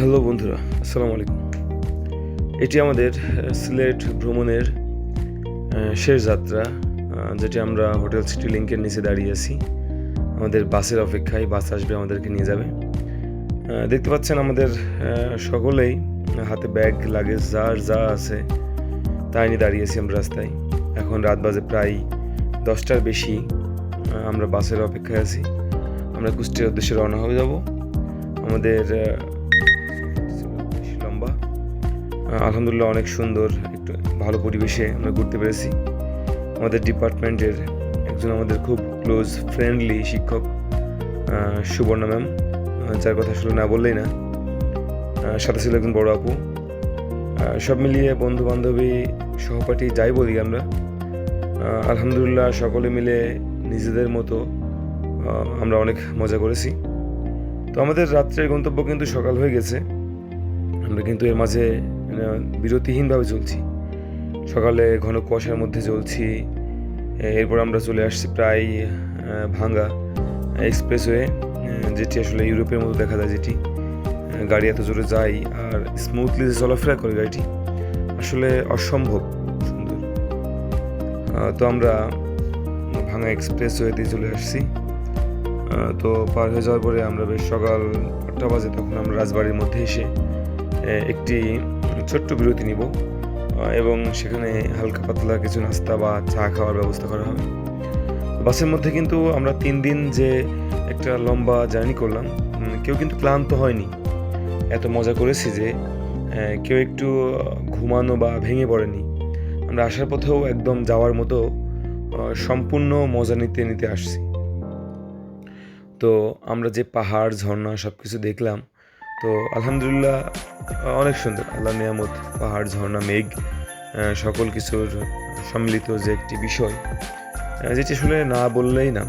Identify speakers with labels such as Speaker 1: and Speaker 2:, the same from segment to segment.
Speaker 1: Hello বন্ধুরা, আসসালামু আলাইকুম। এটি আমাদের সিলেট ভ্রমণের শেষ যাত্রা যেটি আমরা হোটেল সিটি লিঙ্কের নিচে দাঁড়িয়ে আছি। আমাদের বাসের অপেক্ষায় বাস আসবে আমাদেরকে নিয়ে যাবে। দেখতে পাচ্ছেন আমাদের সকলেই হাতে ব্যাগ, লাগেজ যার যা আছে, তাই নিয়ে দাঁড়িয়েছি আমরা রাস্তায়। এখন রাত বাজে প্রায় দশটার বেশি আমরা বাসের অপেক্ষায় আছি। আমরা কুষ্টিয়ার উদ্দেশ্যে রওনা হয়ে যাব। আমাদের আলহামদুলিল্লাহ অনেক সুন্দর, একটু ভালো পরিবেশে আমরা ঘুরতে পেরেছি। আমাদের ডিপার্টমেন্টের একজন আমাদের খুব ক্লোজ ফ্রেন্ডলি শিক্ষক সুবর্ণা ম্যাম যার কথা আসলে না বললেই না। সাথে ছিল একজন বড় আপু। সব মিলিয়ে বন্ধু বান্ধবী সহপাঠী যাই বলি আমরা আলহামদুলিল্লাহ সকলে মিলে নিজেদের মতো আমরা অনেক মজা করেছি। তো আমাদের রাত্রের গন্তব্য কিন্তু সকাল হয়ে গেছে। আমরা কিন্তু এর মাঝে বিরতিহীনভাবে চলছি। সকালে ঘন কুয়াশার মধ্যে চলছি। এরপর আমরা চলে আসছি প্রায় ভাঙ্গা এক্সপ্রেসওয়ে যেটি আসলে ইউরোপের মতো দেখা যায় যেটি গাড়ি এত জোরে যায় আর স্মুথলি যে চলাফেরা করে গাড়িটি, আসলে অসম্ভব সুন্দর। তো আমরা ভাঙা এক্সপ্রেসওয়েতে চলে আসছি। তো পার হয়ে যাওয়ার পরে আমরা বেশ সকাল আটটা বাজে তখন আমরা রাজবাড়ির মধ্যে এসে একটি ছোট্ট বিরতি নিব এবং সেখানে হালকা পাতলা কিছু নাস্তা বা চা খাওয়ার ব্যবস্থা করা হবে। বাসের মধ্যে কিন্তু আমরা তিন দিন যে একটা লম্বা জার্নি করলাম কেউ কিন্তু ক্লান্ত হয়নি। এত মজা করেছি যে কেউ একটু ঘুমানো বা ভেঙে পড়েনি। আমরা আসার পথেও একদম যাওয়ার মতো সম্পূর্ণ মজা নিতে নিতে আসছি। তো আমরা যে পাহাড়, ঝর্ণা সব কিছু দেখলাম তো আলহামদুলিল্লাহ অনেক সুন্দর। আল্লাহ নিয়ামত, পাহাড়, ঝর্ণা, মেঘ সকল কিছুর সম্মিলিত যে একটি বিষয় যেটি আসলে না বললেই না।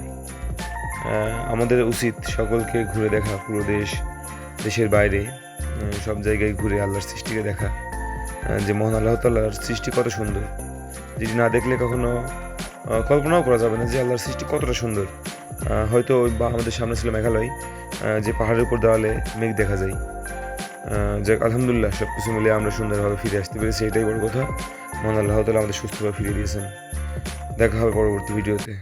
Speaker 1: আমাদের উচিত সকলকে ঘুরে দেখা, পুরো দেশ, দেশের বাইরে সব জায়গায় ঘুরে আল্লাহর সৃষ্টিকে দেখা। যে মহান আল্লাহ তাল্লাহর সৃষ্টি কত সুন্দর। যেটি না দেখলে কখনো কল্পনাও করা যাবে না যে আল্লাহর সৃষ্টি কতটা সুন্দর। হয়তো বা আমাদের সামনে ছিল মেঘালয় যে পাহাড়ের উপর দেওয়ালে মেঘ দেখা যায়। যাক, আলহামদুলিল্লাহ সব কিছু মিলে আমরা সুন্দরভাবে ফিরে আসতে পেরেছি, এটাই বড় কথা। মহান আল্লাহ তালা আমাদের সুস্থভাবে ফিরিয়ে দিয়েছেন। দেখা হবে পরবর্তী ভিডিওতে।